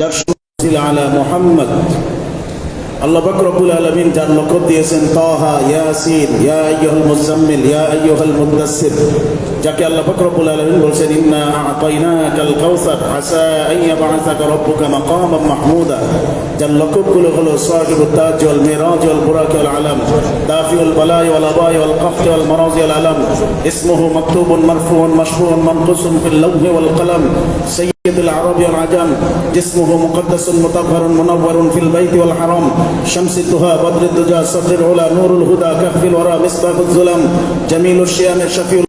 يرسل على محمد. আল্লাহ পাক রব্বুল আলামিন যার লকব দিয়েছেন তাহা ইয়াসিন ইয়া আইয়ুহাল মুজাম্মিল ইয়া আইয়ুহাল মুদাসসির যাকে আল্লাহ পাক রব্বুল আলামিন বলছেন ইন্না আতাইনাকাল কাউসার আসা আন ইয়াবআসাকা রাব্বুকা মাকামান মাহমুদা যার লকবগুলো হলো সাহিবুত তাজ ওয়াল মিরাজ ওয়াল বুরাক ওয়াল আলাম দাফিউল বালাই ওয়াল আবাই ওয়াল কফত ওয়াল মারাজ ওয়াল আলাম اسمه مكتوب مرفوع مشفوع منقوص في اللوح والقلم سيد العرب والعجم جسمه مقدس مطهر منور في البيت والحرم شمس الدهى بدر الدجى صدر العلا نور الهدى كهف الورى مصباح الظلم جميل الشيام شفيع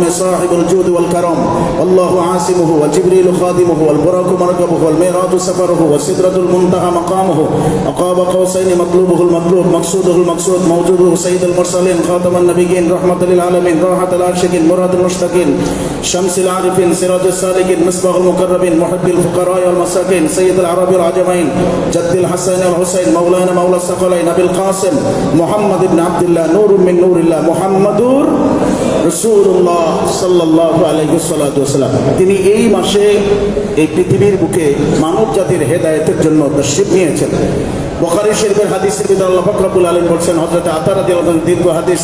الأمم صاحب الجود والكرم والله عاصمه وجبريل خادمه والبراق مركبه والميراج سفره والسدرة المنتهى مقامه. أقاب قوسين مطلوبه المطلوب مقصوده المقصود موجوده سيد المرسلين خاتم النبيين رحمة للعالمين راحة العاشقين مراد المشتاقين شمس العارفين سراج السالكين مصباح المقربين محب الفقراء والمساكين سيد العرب والعجمين جد الحسن والحسين مولانا مولى الثقلين أبي القاسم محمد بن عبد الله نور من نور الله محمد তিনি এই মাসে এই পৃথিবীর বুকে মানব জাতির হেদায়তের জন্য তশরিফ নিয়েছেন। বখারি শরীফের ভিতরে আল্লাহ ফকরাবুল আলম বলছেন হজরত আতারা দীর্ঘ হাদিস,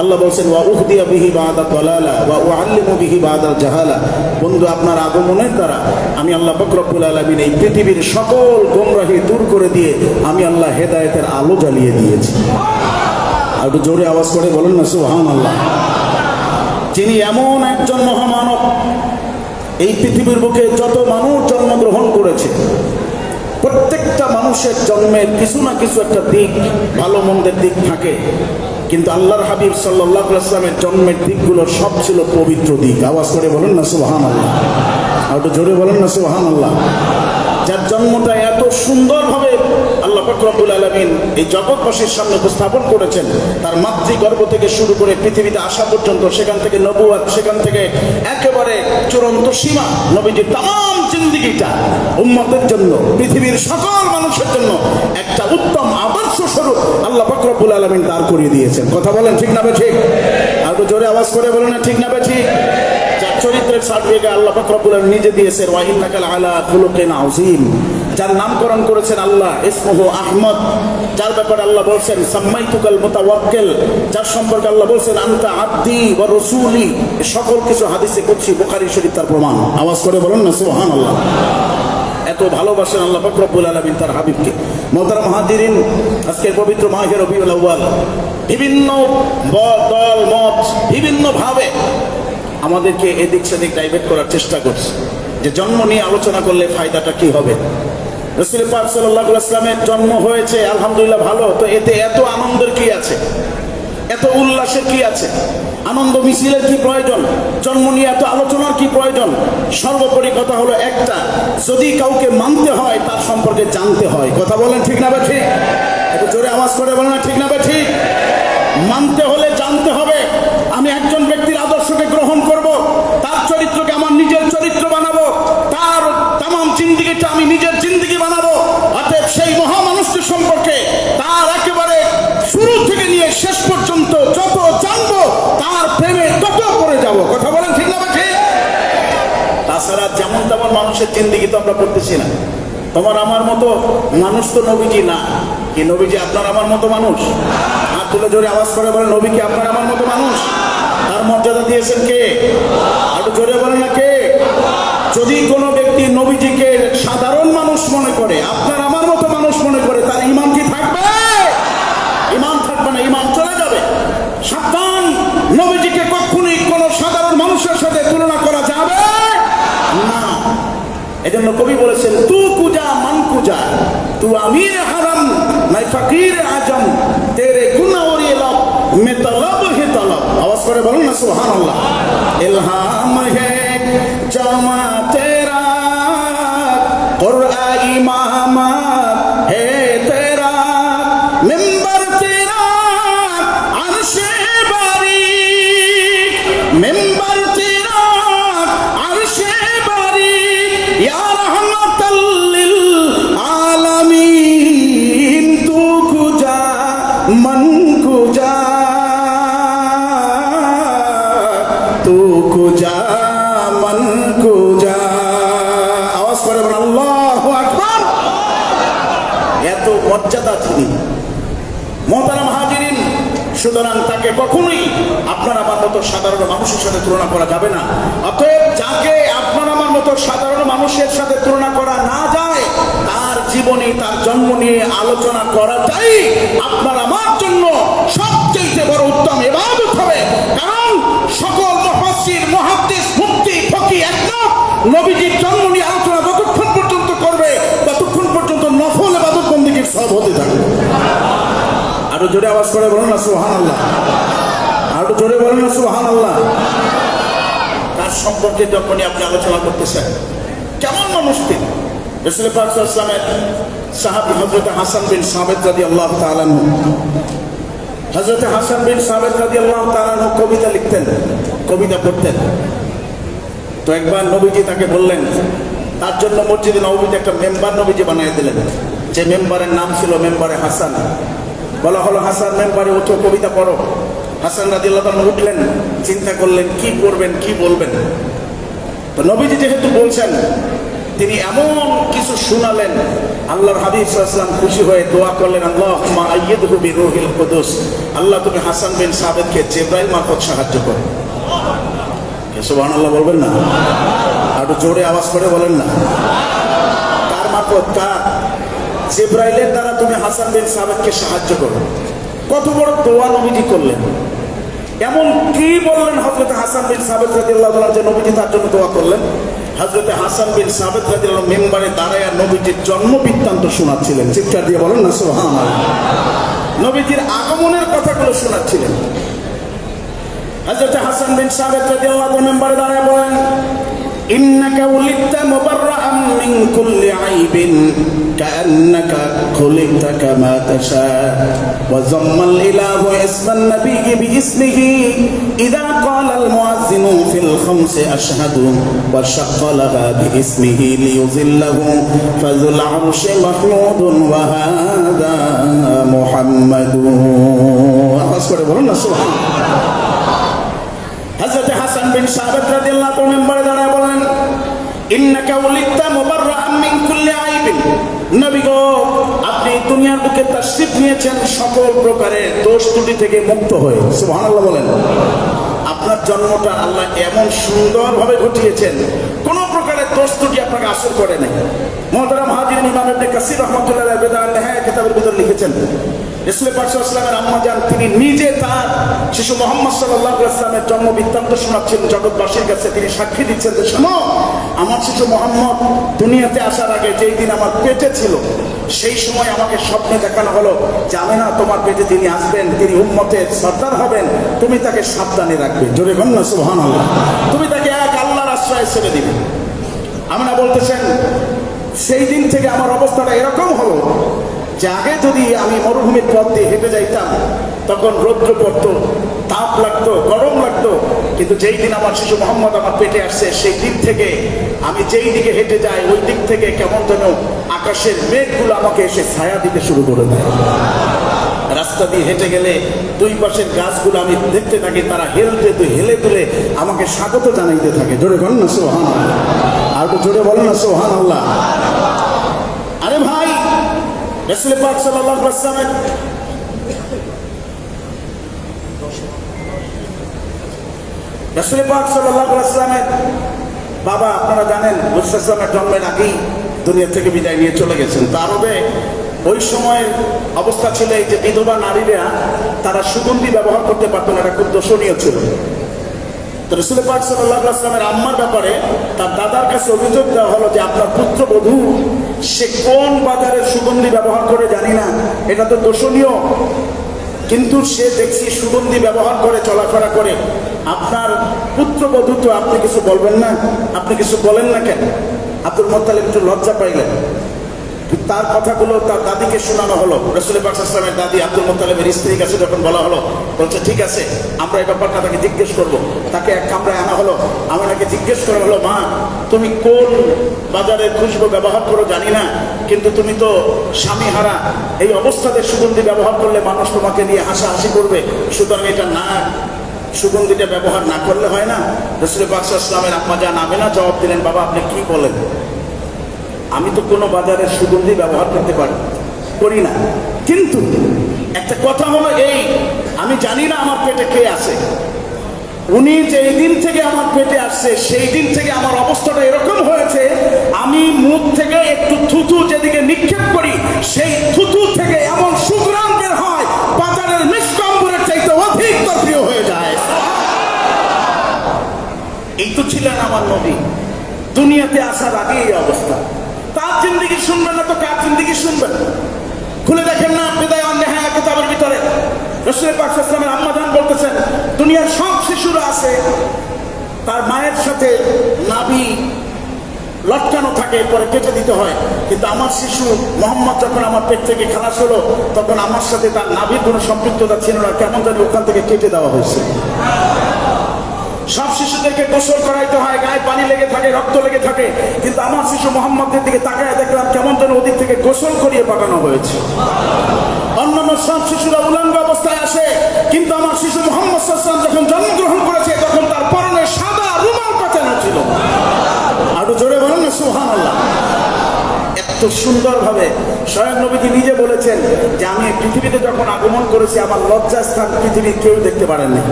আল্লাহ বলছেন, ওয়া উহদিয়া বিহি বাদা তলালা ওয়া ও আল্লিমু বিহি বাদা জাহালা। বন্ধু, আপনার আগমনের দ্বারা আমি আল্লাহ ফকরাবুল আলমিন এই পৃথিবীর সকল গোমরাহি দূর করে দিয়ে আমি আল্লাহ হেদায়তের আলো জ্বালিয়ে দিয়েছি। আর একটু জোরে আওয়াজ করে বলুন না সুহান আল্লাহ যিনি এমন একজন মহামানব, এই পৃথিবীর বুকে যত মানুষ জন্মগ্রহণ করেছে, প্রত্যেকটা মানুষের জন্মের কিছু না কিছু একটা দিক, ভালো মন্দের দিক থাকে। কিন্তু আল্লাহর হাবিব সাল্লাহ ইসলামের জন্মের দিকগুলো সব ছিল পবিত্র দিক। আওয়াজ করে বলেন না সুহান আল্লাহ আর একটু জোরে বলেন না সুহান আল্লাহ যার জন্মটা এত সুন্দরভাবে আল্লাহ ফকরবুল আলমিন এই জগৎবাসীর সামনে উপস্থাপন করেছেন। তার মাতৃগর্ভ থেকে শুরু করে পৃথিবীতে আসা পর্যন্ত সেখান থেকে নবুয়াত, সেখান থেকে একেবারে চূড়ান্ত সীমা নবীজির তাম জিন্দিগিটা উম্মতের জন্য, পৃথিবীর সকল মানুষের জন্য একটা উত্তম আদর্শ স্বরূপ আল্লাহ ফকরবুল আলমিন দাঁড় করিয়ে দিয়েছেন। কথা বলেন ঠিক না ঠিক? আর জোরে আওয়াজ করে বলেন না ঠিক না ঠিক? চরিত্রের সার্টিফিকেট আল্লাহ পাক নিজে দিয়েছেন, ওয়া ইন্নাকা আলা খুলুকিন আযীম। যার নামকরণ করেছেন আল্লাহ, ইসমুহু আহমদ, যার ব্যাপারে আল্লাহ বলছেন, সাম্মাইতুকাল মুতাওয়াক্কিল, যার সম্পর্কে আল্লাহ বলছেন, আনতা আব্দি ওয়া রাসূলি। সকল কিছু হাদিসে কুদসি, বুখারী শরীফ তার প্রমাণ। আওয়াজ করে বলুন না, সুবহানাল্লাহ। এত ভালোবাসেন আল্লাহ পাক রব্বুল আলামিন তার হাবিবকে। মোহতারাম মাহাদিরিন আজকের পবিত্র মাহে রবিউল আউয়াল। বিভিন্ন দল, মত, বিভিন্ন ভাবে আমাদেরকে এদিক সেদিক ডাইভার্ট করার চেষ্টা করছে। যে জন্ম নিয়ে আলোচনা করলে ফায়দাটা কি হবে? রসুল পাক সাল্লাহ ইসলামের জন্ম হয়েছে, আলহামদুলিল্লাহ ভালো। তো এতে এত আনন্দের কি আছে? এত উল্লাসের কি আছে? আনন্দ মিছিলের কি প্রয়োজন? জন্ম নিয়ে এত আলোচনার কি প্রয়োজন? সর্বোপরি কথা হলো একটা, যদি কাউকে মানতে হয়, তার সম্পর্কে জানতে হয়। কথা বলেন ঠিক না বা ঠিক? একটু জোরে আওয়াজ করে বলেন ঠিক না বা ঠিক? মানতে তাছাড়া যেমন তেমন মানুষের জিন্দিগি তো আমরা করতেছি না। তোমার আমার মতো মানুষ তো নবীজি না। কি নবীজি আপনার আমার মতো মানুষ? আর তুলে জোরে আওয়াজ করে বলেন, নবী কি আপনার আমার মতো মানুষ? তার মর্যাদা দিয়েছেন কে? একটু জোরে বলেন না কে? যদি কোনো ব্যক্তি নবীজিকে সাধারণ মানুষ মনে করে, আপনার এজন্য কবি বলেছেন, তু কুজা, মান কুজা, তু আমির হারাম, নাই ফকির আজম, তেরে গুনা ওরি লব মে তলব হে তলব। আওয়াজ করে বলুন না, সুবহানাল্লাহ। ইলহাম হে জামা তেরা কুরআ ইমাম হে মর্যাদা তিনি মোহতারাম হাজিরিন, সুতরাং তাকে কখনোই আপনার আমার মতো সাধারণ মানুষের সাথে তুলনা করা যাবে না। অতএব যাকে আপনার আমার মতো সাধারণ মানুষের সাথে তুলনা করা না যায়, তার জীবনী তার জন্ম নিয়ে আলোচনা করাটাই আপনার আমার জন্য সবচেয়ে বড় উত্তম এবাদত হবে। কারণ সকল মহাদ্দেশ মুক্তি ফকি একদম নবীজির জন্ম আরও জোরে আওয়াজ করে বলুন না সুহান আল্লাহ আরও জোরে বলুন না সুহান আল্লাহ তার সম্পর্কে যখনই আপনি আলোচনা করতেছেন, কেমন মানুষ তিনি? রসুল পাক সাহাবি হজরত হাসান বিন সাবেদ রাদি আল্লাহ তালান হজরত হাসান বিন সাবেদ রাদি আল্লাহ তালান কবিতা লিখতেন, কবিতা পড়তেন। তো একবার নবীজি তাকে বললেন, তার জন্য মসজিদে নবীজি একটা মেম্বার নবীজি বানিয়ে দিলেন। যে মেম্বারের নাম ছিল মেম্বারে হাসান। বলা হলো, হাসান মেম্বারে উঠো, কবিতা পড়ো। হাসান রাদিল্লাহ উঠলেন, চিন্তা করলেন, কি করবেন, কি বলবেন? তো নবীজি যেহেতু বলছেন, তিনি এমন কিছু শুনালেন, আল্লাহর হাবিব সাল্লাম খুশি হয়ে দোয়া করলেন আল্লাহ মা আইয়দহু বিরূহিল কুদুস। আল্লাহ, তুমি হাসান বিন সাবেদকে জিব্রাইল মারফত সাহায্য করো। সুবহানাল্লাহ বলবেন না? আর জোরে আওয়াজ করে বলেন না। কার মারফত? কার? জেব্রাইলের দ্বারা তুমি হাসান বিন সাবেককে সাহায্য করো। কত বড় দোয়া নবীজি করলেন। এমন কি বললেন হজরত হাসান বিন সাবেক রাদিল্লাহ যে নবীজি তার জন্য দোয়া করলেন? হজরত হাসান বিন সাবেক রাদিল্লাহ মেম্বারে দাঁড়ায় নবীজির জন্ম বৃত্তান্ত শোনাচ্ছিলেন। চিৎকার দিয়ে বলেন না সোহাম নবীজির আগমনের কথাগুলো শোনাচ্ছিলেন। হজরত হাসান বিন সাবেক রাদিল্লাহ মেম্বারে দাঁড়ায় বলেন, ইন্নাকা উলিতা মুবাররাআম মিন কুল্লি আইবিন। كأنك خلقت كما تشاء وضم الإله اسم النبي باسمه إذا قال المؤذن في الخمس أشهد وشق لها باسمه ليذله فذو العرش محمود وهذا محمد أصبر بلنا سبحان হযরত হাসান বিন সাবেত রাদিয়াল্লাহু তাআলা মেম্বারে দাঁড়ায় বলেন ইন্নাকা আপনি দুনিয়ার নিয়েছেন দোষ ত্রুটি থেকে হয়ে। বলেন। আপনার জন্মটা আল্লাহ এমন সুন্দরভাবে ঘটিয়েছেন। কোন ত্রুটি আপনাকে আসর করে নাই। মোহতারাম হাজির ইমাম ইবনে কাসির রহমাতুল্লাহ বেদান হ্যাঁ কিতাবের ভিতর লিখেছেন ইসলাম পাকসালামের আম্মা যান তিনি নিজে তার শিশু মোহাম্মদ সাল্লাহ ইসলামের জন্ম বৃত্তান্ত শোনাচ্ছেন, জগৎবাসীর কাছে তিনি সাক্ষী দিচ্ছেন যে, শোনো, আমার শিশু মোহাম্মদ দুনিয়াতে আসার আগে যেই দিন আমার পেটে ছিল, সেই সময় আমাকে স্বপ্নে দেখানো হলো, জানে না তোমার পেটে তিনি আসবেন, তিনি উম্মতের সর্দার হবেন, তুমি তাকে সাবধানে রাখবে। জোরে গণ্য সুহান তুমি তাকে এক আল্লাহর আশ্রয় ছেড়ে দিবে। আমরা বলতেছেন, সেই দিন থেকে আমার অবস্থাটা এরকম হলো যে আগে যদি আমি মরুভূমির পথ দিয়ে হেঁটে যাইতাম, তখন রৌদ্র পড়তো, তাপ লাগতো, গরম লাগতো। কিন্তু যেই দিন আমার শিশু মোহাম্মদ আমার পেটে আসছে, সেই দিক থেকে আমি যেই দিকে হেঁটে যাই, ওই দিক থেকে কেমন যেন আকাশের মেঘগুলো আমাকে এসে ছায়া দিতে শুরু করে দেয়। রাস্তা দিয়ে হেঁটে গেলে দুই পাশের গাছগুলো আমি দেখতে থাকি, তারা হেলতে তো হেলে তুলে আমাকে স্বাগত জানাইতে থাকে। জোরে বলেন না সোহান আর একটু জোরে বলেন না সোহান আল্লাহ আরে ভাই, রসুল পাক সাল্লাল্লাহু আলাইহি ওয়াসাল্লামের রসুল পাক সাল্লাল্লাহু আলাইহি ওয়াসাল্লামের বাবা, আপনারা জানেন মুসলামের জন্মের আগেই দুনিয়া থেকে বিদায় নিয়ে চলে গেছেন। তার হবে ওই সময়ের অবস্থা ছিল এই যে বিধবা নারীরা, তারা সুগন্ধি ব্যবহার করতে পারতো না, এটা খুব দোষণীয় ছিল। তো রসুল পাক সাল্লাহ আসলামের আম্মার ব্যাপারে তার দাদার কাছে অভিযোগ দেওয়া হলো যে, আপনার পুত্রবধূ সে কোন বাজারের সুগন্ধি ব্যবহার করে জানি না, এটা তো দোষণীয় কিন্তু সে দেখছি সুগন্ধি ব্যবহার করে, চলাফেরা করে। আপনার পুত্রবধূ তো আপনি কিছু বলবেন না, আপনি কিছু বলেন না কেন? আব্দুল মোত্তালিব একটু লজ্জা পাইলেন। তার কথাগুলো তার দাদিকে শোনানো হলো। রসুল পাকসালামের দাদি আব্দুল মোতালেবের স্ত্রীর কাছে যখন বলা হলো, বলছে, ঠিক আছে, আমরা এই ব্যাপারটা তাকে জিজ্ঞেস করব। তাকে এক কামরায় আনা হলো। আমাকে জিজ্ঞেস করা হলো, মা, তুমি কোন বাজারের খুশবু ব্যবহার করো জানি না, কিন্তু তুমি তো স্বামী হারা এই অবস্থাতে সুগন্ধি ব্যবহার করলে মানুষ তোমাকে নিয়ে হাসাহাসি করবে, সুতরাং এটা না। সুগন্ধিটা ব্যবহার না করলে হয় না। রসুল পাকসালামের আম্মা যা নামে না জবাব দিলেন, বাবা, আপনি কি বলেন? আমি তো কোনো বাজারের সুগন্ধি ব্যবহার করতে পারি, করি না। কিন্তু একটা কথা হলো এই, আমি জানি না আমার পেটে কে আছে। উনি যেই দিন থেকে আমার পেটে আসছে, সেই দিন থেকে আমার অবস্থাটা এরকম হয়েছে, আমি মুখ থেকে একটু থুতু যেদিকে নিক্ষেপ করি, সেই থুতু থেকে এমন সুগ্রাম বের হয়, বাজারের মিসকম্বরের চাইতে অধিক প্রিয় হয়ে যায়। এই তো ছিলেন আমার নবী। দুনিয়াতে আসার আগে এই অবস্থা। জিন্দিগি শুনবেন না তো কার জিন্দিগি শুনবেন? খুলে দেখেন না বিদায় অন্যায় কিতাবের ভিতরে। রসুল পাক আম্মাজান বলতেছেন, দুনিয়ার সব শিশুরা আছে, তার মায়ের সাথে নাভি লটকানো থাকে পরে কেটে দিতে হয়। কিন্তু আমার শিশু মোহাম্মদ যখন আমার পেট থেকে খালাস হলো, তখন আমার সাথে তার নাভির কোনো সম্পৃক্ততা ছিল না। কেমন জানি ওখান থেকে কেটে দেওয়া হয়েছে। সব শিশুদেরকে গোসল করাইতে হয়, গায়ে পানি লেগে থাকে, রক্ত লেগে থাকে। কিন্তু আমার শিশু মোহাম্মদের দিকে তাকায় দেখলাম কেমন যেন ওদিক থেকে গোসল করিয়ে পাঠানো হয়েছে। অন্যান্য সব শিশুরা উলঙ্গ অবস্থায় আসে, কিন্তু আমার শিশু মোহাম্মদ সাল্লাম যখন জন্মগ্রহণ করেছে, তখন তার পরনে সাদা রুমাল পাচানো ছিল। আরও জোরে বলেন না সুহান আল্লাহ সুন্দরভাবে স্বয়ং নবীজি নিজে বলেছেন যে, আমি পৃথিবীতে যখন আগমন করেছি, আমার লজ্জা স্থান পৃথিবীর কেউ দেখতে পারেননি।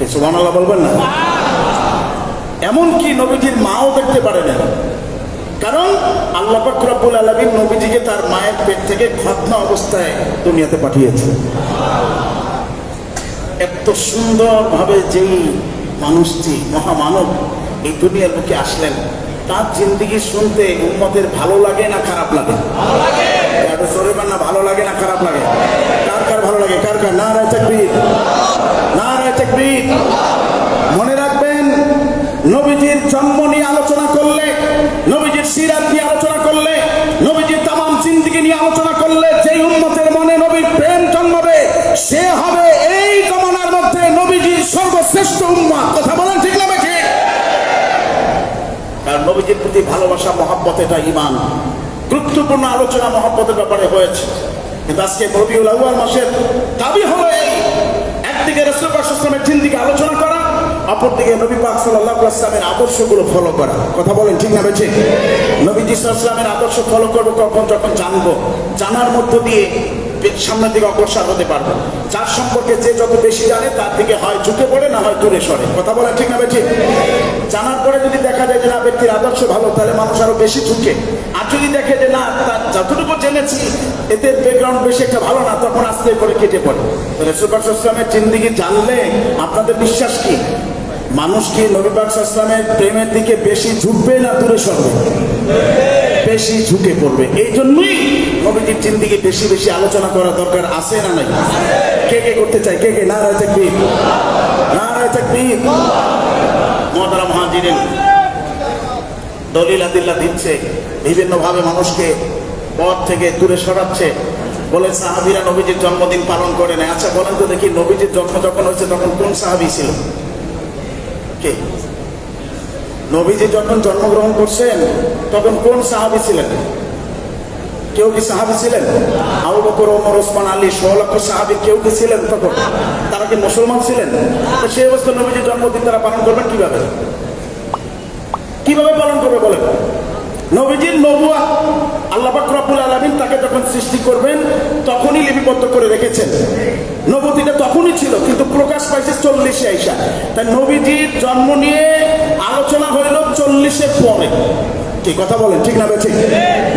আল্লাহ বলবেন না? এমনকি নবীজির মাও দেখতে কারণ আল্লাহ নবীজিকে তার মায়ের পেট থেকে খতনা অবস্থায় দুনিয়াতে পাঠিয়েছে এত সুন্দরভাবে যেই মানুষটি মহামানব এই দুনিয়ার বুকে আসলেন, তার জিন্দিগি শুনতে উম্মতের ভালো লাগে না খারাপ লাগে? না, ভালো লাগে না খারাপ লাগে? কার কার ভালো লাগে? কার কার? না রায় চাকরির না রায় মনে রাখবেন, নবীজির জন্ম নিয়ে আলোচনা করলে, নবীজির সিরাত নিয়ে আলোচনা করলে, নবীজির তামাম জিন্দিগি নিয়ে আলোচনা করলে, যেই উম্মতের মনে নবীর প্রেম জন্মাবে, সে হবে এই জমানার মধ্যে নবীজির সর্বশ্রেষ্ঠ উম্মত। কথা বলেন ঠিক না ঠিক কারণ নবীজির প্রতি ভালোবাসা, মহাব্বত এটা ইমান গুরুত্বপূর্ণ আলোচনা, মহাব্বতের ব্যাপারে হয়েছে। কিন্তু আজকে রবিউল আউয়াল মাসের দাবি হলো এই। একদিকে রসুলের দিকে আলোচনা করা, অপরদিকে নবী পাক সাল্লাল্লাহু আলাইহি ওয়াসাল্লামের আদর্শগুলো ফলো করা। কথা বলেন ঠিক না রয়েছে নবীজি সাল্লামের আদর্শ ফলো করব কখন? যখন জানব। জানার মধ্য দিয়ে সামনের দিকে অগ্রসর হতে পারব যার সম্পর্কে যে যত বেশি জানে, তার দিকে হয় ঝুঁকে পড়ে, না হয় দূরে সরে। কথা বলেন ঠিক না বেঠিক? জানার পরে যদি দেখা যায় যে, না, ব্যক্তির আদর্শ ভালো, তাহলে মানুষ আরও বেশি ঝুঁকে। আর যদি দেখে যে, না, তার যতটুকু জেনেছি এতে ব্যাকগ্রাউন্ড বেশি একটা ভালো না, তখন আস্তে করে কেটে পড়ে। রসুল ইসলামের জিন্দিগি জানলে আপনাদের বিশ্বাস কি? মানুষ কি নবী ইসলামের প্রেমের দিকে বেশি ঝুঁকবে না দূরে সরবে? বেশি ঝুঁকে পড়বে। এই জন্যই নবীজির জিন্দিগি বেশি বেশি আলোচনা করা দরকার, আছে না নাই? কে কে করতে চায়? কে কে? না রায় থাকবি না রায় থাকবি মহাদারা মহাজিরেন দলিল আদিল্লা দিচ্ছে, বিভিন্নভাবে মানুষকে পথ থেকে দূরে সরাচ্ছে। বলে সাহাবিরা নবীজির জন্মদিন পালন করে না আচ্ছা বলেন তো দেখি, নবীজির জন্ম যখন হয়েছে তখন কোন সাহাবি ছিল? কে? নবীজি যখন জন্মগ্রহণ করছেন, তখন কোন সাহাবি ছিলেন? কেউ কি সাহাবি ছিলেন? আবু বকর, ওমর, ওসমান, আলী, ষোলো লক্ষ সাহাবি কেউ কি ছিলেন তখন? তারা কি মুসলমান ছিলেন? তো সেই অবস্থা নবীজি জন্মদিন তারা পালন করবেন কীভাবে? কীভাবে পালন করবে বলেন? নবীজির নবুয়া আল্লাহ রব্বুল আলামিন তাকে যখন সৃষ্টি করবেন, তখনই লিপিবদ্ধ করে রেখেছেন। নবতিটা তখনই ছিল, কিন্তু প্রকাশ পাইছে চল্লিশে আইসা তাই নবীজির জন্ম নিয়ে আলোচনা হইল চল্লিশের পরে। কি কথা বলেন, ঠিক না ঠিক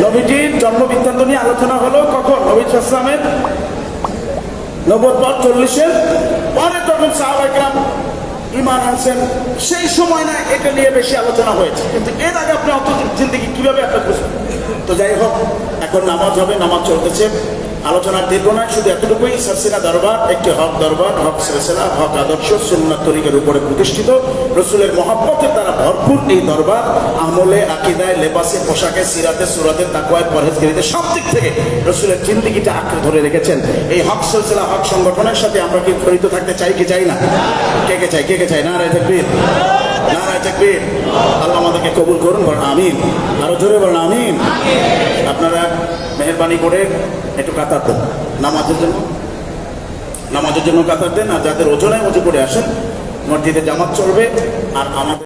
নবীজির জন্ম বৃত্তান্ত নিয়ে আলোচনা হলো কখন? নবী ইসলামের নব্বই পর চল্লিশের। পরে তখন সাহাবাইকরাম ইমান আনছেন, সেই সময় না এটা নিয়ে বেশি আলোচনা হয়েছে। কিন্তু এর আগে আপনি অত জিন্দিগি কীভাবে একটা বুঝবেন? তো যাই হোক, এখন নামাজ হবে, নামাজ চলতেছে। আলোচনার দীর্ঘ নয় শুধু এতটুকুই সারসিনা দরবার, একটি হক দরবার, হক সিলসিলা, হক আদর্শ, সুন্নাত তরিকের উপরে প্রতিষ্ঠিত। রসুলের মহাব্বতের দ্বারা ভরপুর এই দরবার, আমলে, আকিদায়, লেবাসে, পোশাকে, সিরাতে, সুরাতে তাকুয়ায় পরহেজগিরিতে, সব দিক থেকে রসুলের জিন্দিগিটা আঁকড়ে ধরে রেখেছেন। এই হক সিলসিলা, হক সংগঠনের সাথে আমরা কি জড়িত থাকতে চাই কি চাই না? কে কে চাই কে কে চাই না রায় থাকবির না রায় থাকবির আল্লাহ আমাদেরকে কবুল করুন বলেন আমিন। আরও জোরে বলেন, আমিন। আপনারা মেহরবানি করে একটু কাতার দেন। নামাজের জন্য। নামাজের জন্য কাতার দেন, আর যাদের ওজনে উঁচু করে আসেন, মসজিদে জামাত চলবে, আর আমাদের